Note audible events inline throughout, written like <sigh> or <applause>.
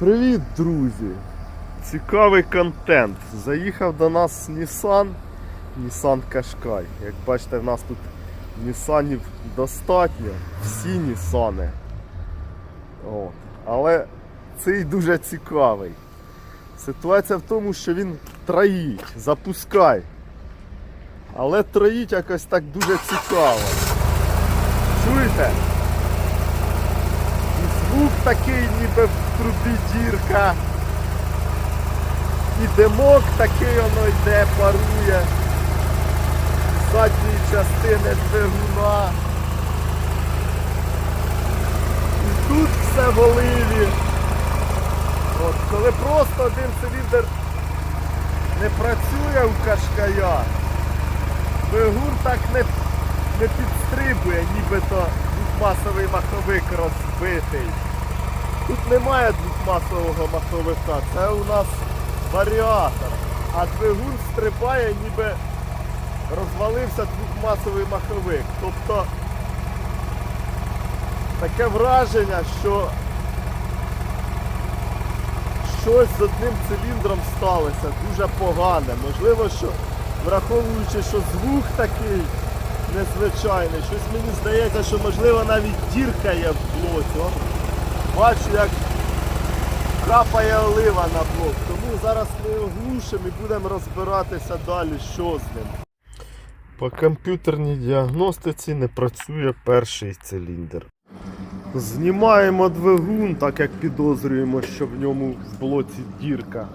Привіт, друзі! Цікавий контент. Заїхав до нас Nissan, Nissan Qashqai. Як бачите, в нас тут Нісанів достатньо, всі Нісани. От. Але цей дуже цікавий. Ситуація в тому, що він троїть, запускай. Але троїть якось так дуже цікаво. Чуєте? Звук такий, ніби в трубі дірка. І димок такий воно йде, парує. З задньої частини двигуна. І тут все в оливі. От, коли просто один циліндр не працює у кашкая, двигун так не, не підстрибує, нібито двохмасовий маховик розбитий. Тут немає двохмасового маховика, це у нас варіатор. А двигун стрибає, ніби розвалився двохмасовий маховик. Тобто таке враження, що щось з одним циліндром сталося, дуже погане. Можливо, що враховуючи, що звук такий незвичайний, щось мені здається, що можливо навіть дірка є в блоці. Бачу, як капає олива на блок. Тому зараз ми його глушимо і будемо розбиратися далі, що з ним. По комп'ютерній діагностиці не працює перший циліндр. Знімаємо двигун, так як підозрюємо, що в ньому в блоці дірка.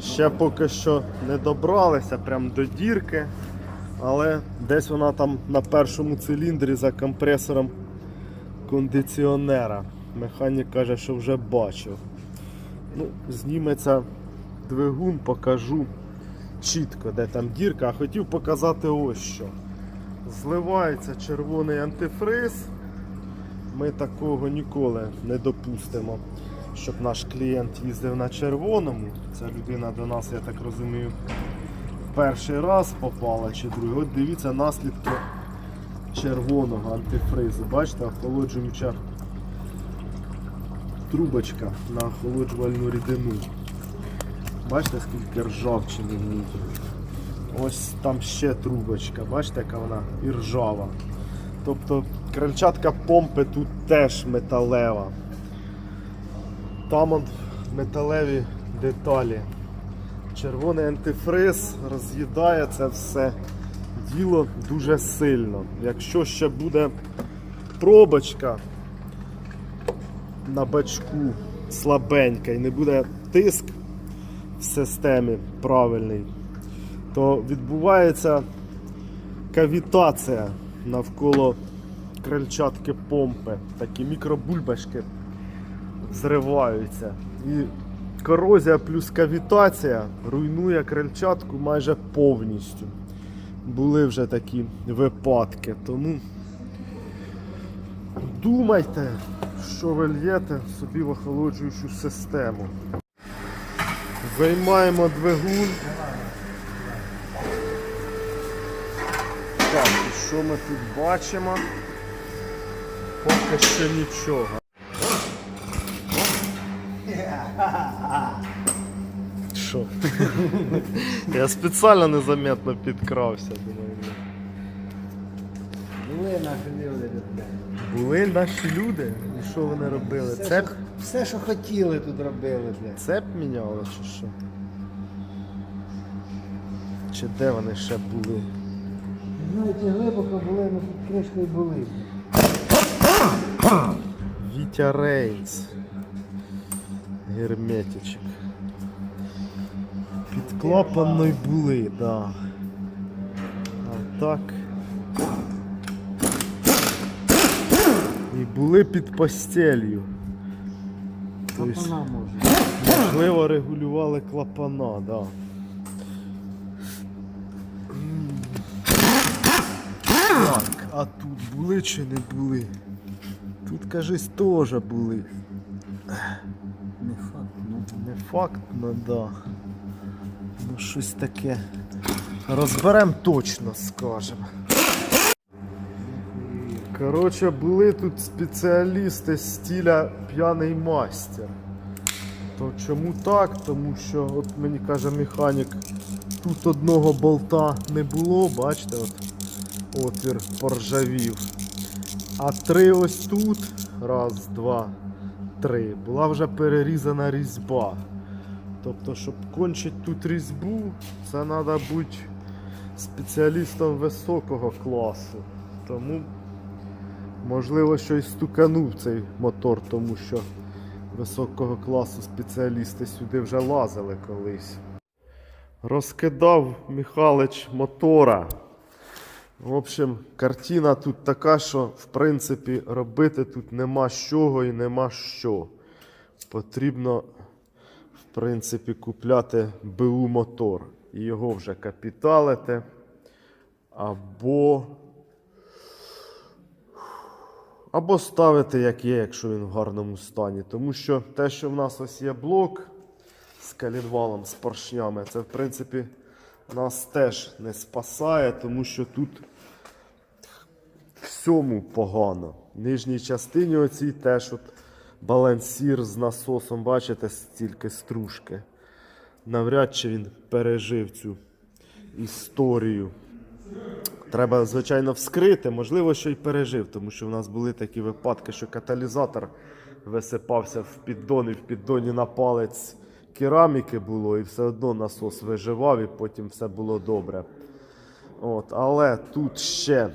Ще поки що не добралися прямо до дірки, але десь вона там на першому циліндрі за компресором кондиціонера. Механік каже, що вже бачив. Ну, зніметься двигун, покажу чітко, де там дірка. А хотів показати ось що. Зливається червоний антифриз. Ми такого ніколи не допустимо, щоб наш клієнт їздив на червоному. Ця людина до нас, я так розумію, перший раз попала чи другий. От дивіться наслідки червоного антифризу. Бачите, охолоджуюча трубочка на охолоджувальну рідину. Бачите, скільки ржавчини в ній. Ось там ще трубочка, бачите, яка вона і ржава. Тобто крильчатка помпи тут теж металева. Там от металеві деталі. Червоний антифриз роз'їдає це все діло дуже сильно. Якщо ще буде пробочка на бачку слабенька і не буде тиск в системі правильний, то відбувається кавітація навколо крильчатки помпи. Такі мікробульбашки взриваються. І корозія плюс кавітація руйнує крильчатку майже повністю. Були вже такі випадки. Тому думайте, що ви л'єте собі в охолоджуючу систему. Займаємо двигун. Так, і що ми тут бачимо? Поки що нічого. Що? <laughs> Я спеціально незаметно підкрався, думаю. Були люди тут. Були наші люди. І що вони робили? Все, Цеп, що, все, що хотіли, тут робили. Бля. цеп міняли чи що? Чи де вони ще були? Знаєте, глибоко були, але тут кришкою були. Вітя Рейнс. Герметичок. Під клапанною були, да. А так. І були під постелью. Тобто, Клапана може. можливо, регулювали клапана, да. Так, а тут були чи не були? Тут, кажись, теж були. Не факт, ну. Не факт, ну да. Ну щось таке. Розберемо точно, скажемо. Коротше, були тут спеціалісти стиля п'яний мастер. То чому так? Тому що, от мені каже механік, тут одного болта не було, бачите, от отвір поржавів. А три ось тут, раз, два, три, була вже перерізана різьба. Тобто, щоб кончити тут різьбу, це треба бути спеціалістом високого класу. Тому, можливо, що і стуканув цей мотор, тому що високого класу спеціалісти сюди вже лазили колись. Розкидав Михалич мотора. В общем, картина тут така, що в принципі робити тут нема з чого і нема що. Потрібно, в принципі, купляти БУ мотор і його вже капіталити. Або. Або ставити як є, якщо він в гарному стані. Тому що те, що в нас ось є блок з калінвалом, з поршнями, це в принципі нас теж не спасає, тому що тут всьому погано. В нижній частині оцій теж от балансір з насосом, бачите, стільки стружки. Навряд чи він пережив цю історію. Треба, звичайно, вскрити, можливо, що й пережив, тому що в нас були такі випадки, що каталізатор висипався в піддон, і в піддоні на палець кераміки було, і все одно насос виживав, і потім все було добре. От, але тут ще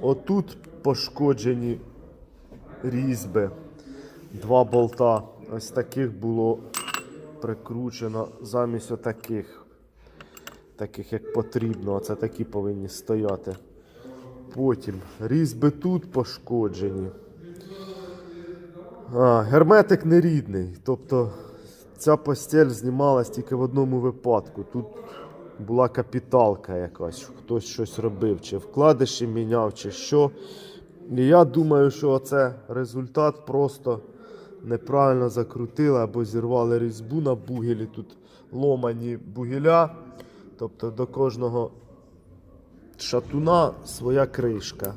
отут пошкоджені різьби. Два болта. Ось таких було прикручено замість отаких таких як потрібно, оце такі повинні стояти. Потім різьби тут пошкоджені. А, герметик нерідний. Тобто ця постель знімалась тільки в одному випадку. Тут була капіталка якась, хтось щось робив, чи вкладиші міняв, чи що. І я думаю, що це результат просто неправильно закрутили або зірвали різьбу на бугелі. Тут ломані бугеля. Тобто до кожного шатуна своя кришка,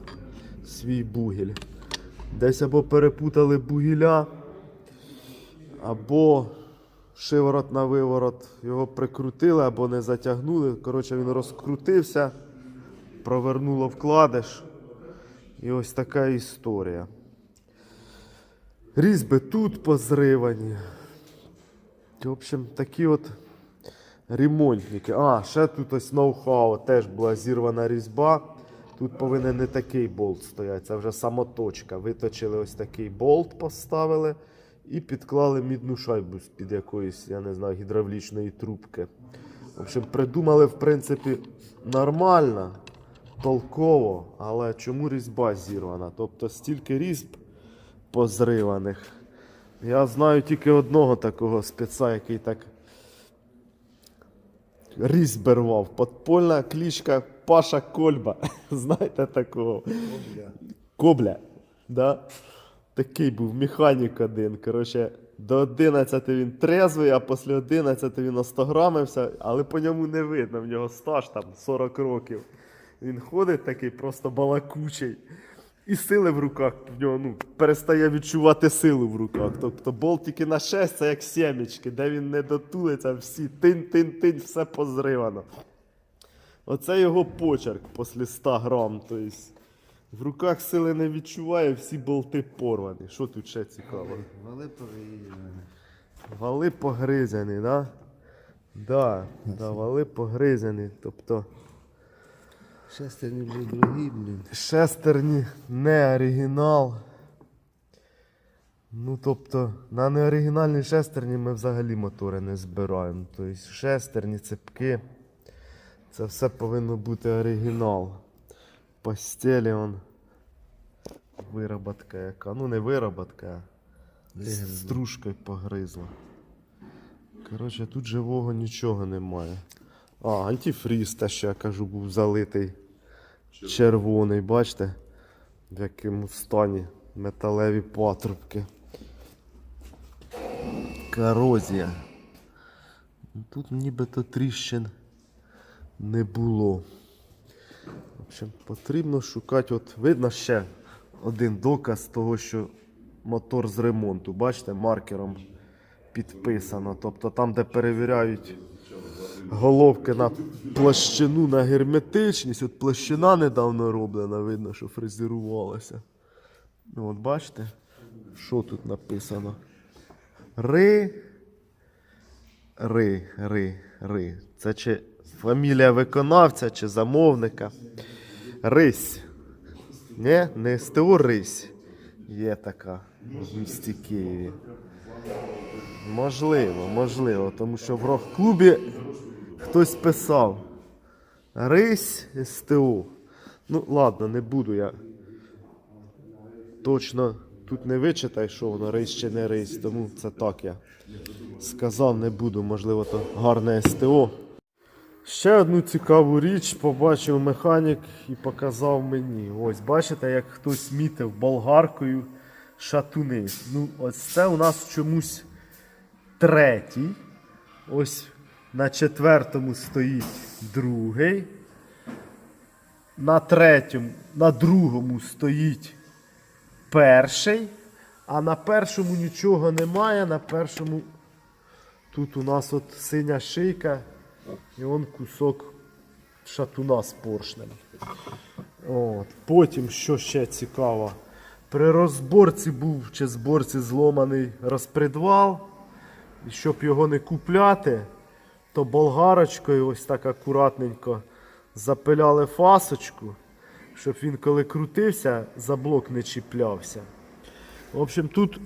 свій бугель. Десь або перепутали бугеля, або шиворот на виворот його прикрутили, або не затягнули. Коротше, він розкрутився, провернуло вкладиш. І ось така історія. Різьби тут позривані. В общем, такі от ремонтники. А, ще тут ось ноу-хау, теж була зірвана різьба. Тут повинен не такий болт стояти, це вже самоточка. Виточили ось такий болт, поставили і підклали мідну шайбу з-під якоїсь, я не знаю, гідравлічної трубки. В общем, придумали, в принципі, нормально, толково, але чому різьба зірвана? Тобто стільки різьб позриваних. Я знаю тільки одного такого спеца, який так різьб рвав. Подпольна кличка Паша Кольба. <laughs> Знаєте такого? Кобля. Да? Такий був механік один. Коротше, до 11 він трезвий, а після 11 він остограмився, але по ньому не видно. В нього стаж там 40 років. Він ходить такий просто балакучий. І сили в руках в нього ну, перестає відчувати силу в руках. Тобто болт тільки на 6 це як сімечки, де він не дотулиться, всі тин-тин-тин, все позривано. Оце його почерк після 100 грам. Тобто в руках сили не відчуває, всі болти порвані. Що тут ще цікаво? Вали повиїжджені. Вали погризані, да? Да, да, вали погризані. Тобто Шестерні вже другі, блін. шестерні не оригінал. Ну, тобто, на неоригінальній шестерні ми взагалі мотори не збираємо. Тобто шестерні, цепки. Це все повинно бути оригінал. Постелі он. Вироботка яка. Ну не вироботка, а стружкою погризла. Коротше, тут живого нічого немає. А, антифріз, те, що я кажу, був залитий червоний, бачите? В якому стані металеві патрубки. Корозія. Ну, Тут нібито тріщин не було. В общем, потрібно шукати. От видно ще один доказ того, що мотор з ремонту. Бачите, маркером підписано. Тобто там, де перевіряють головки на площину, на герметичність. От площина недавно роблена, видно, що фрезерувалася. Ну, от бачите, що тут написано? Ри. Ри, ри, ри. Це чи фамілія виконавця, чи замовника. Рись. Ні, не СТО Рись. Є така в місті Києві. Можливо, можливо, тому що в рок-клубі хтось писав. Рись СТО. Ну, ладно, не буду я. Точно тут не вичитай, що воно рись чи не рись, тому це так я сказав, не буду, можливо, то гарне СТО. Ще одну цікаву річ побачив механік і показав мені. Ось бачите, як хтось мітив болгаркою шатуни. Ну, ось це у нас чомусь третій. Ось на четвертому стоїть другий. На третьому, на другому стоїть перший. А на першому нічого немає. На першому тут у нас от синя шийка і он кусок шатуна з поршнем. От. Потім, що ще цікаво, при розборці був чи зборці зломаний розпредвал. І щоб його не купляти, то болгарочкою ось так акуратненько запиляли фасочку, щоб він коли крутився, за блок не чіплявся. В общем, тут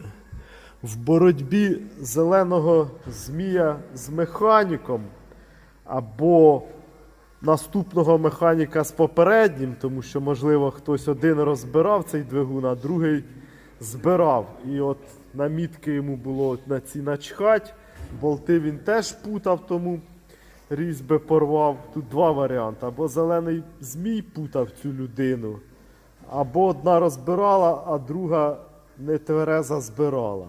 в боротьбі зеленого змія з механіком або наступного механіка з попереднім, тому що, можливо, хтось один розбирав цей двигун, а другий збирав. І от намітки йому було на ці начхать. Болти він теж путав, тому різьби порвав. Тут два варіанти. Або зелений змій путав цю людину, або одна розбирала, а друга не твереза збирала.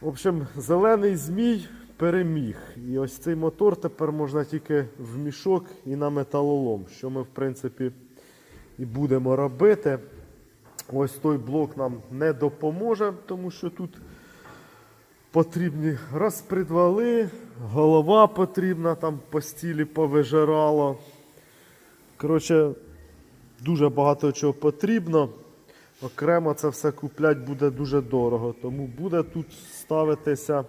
В общем, зелений змій переміг. І ось цей мотор тепер можна тільки в мішок і на металолом, що ми, в принципі, і будемо робити. Ось той блок нам не допоможе, тому що тут потрібні розпредвали, голова потрібна, там по стілі повижирало. Коротше, дуже багато чого потрібно. Окремо це все купляти буде дуже дорого, тому буде тут ставитися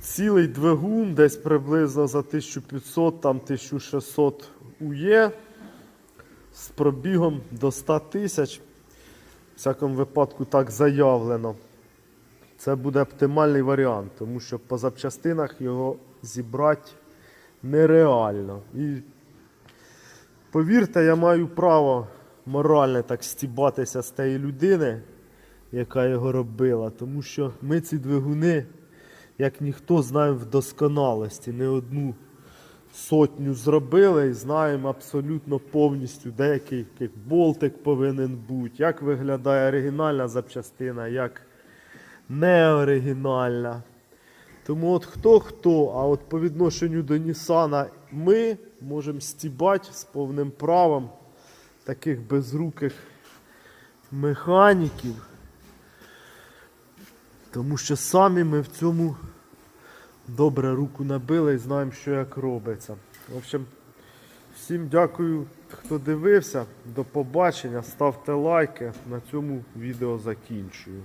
цілий двигун, десь приблизно за 1500, там 1600 УЄ з пробігом до 100 тисяч. В всякому випадку так заявлено. Це буде оптимальний варіант, тому що по запчастинах його зібрати нереально. І повірте, я маю право моральне так стібатися з тієї людини, яка його робила, тому що ми ці двигуни, як ніхто, знаємо в досконалості. Не одну сотню зробили і знаємо абсолютно повністю, де який який болтик повинен бути, як виглядає оригінальна запчастина, як неоригінальна. Тому от хто хто, а от по відношенню до Нісана ми можемо стібати з повним правом таких безруких механіків. Тому що самі ми в цьому добре руку набили і знаємо, що як робиться. В общем, всім дякую, хто дивився. До побачення. Ставте лайки. На цьому відео закінчую.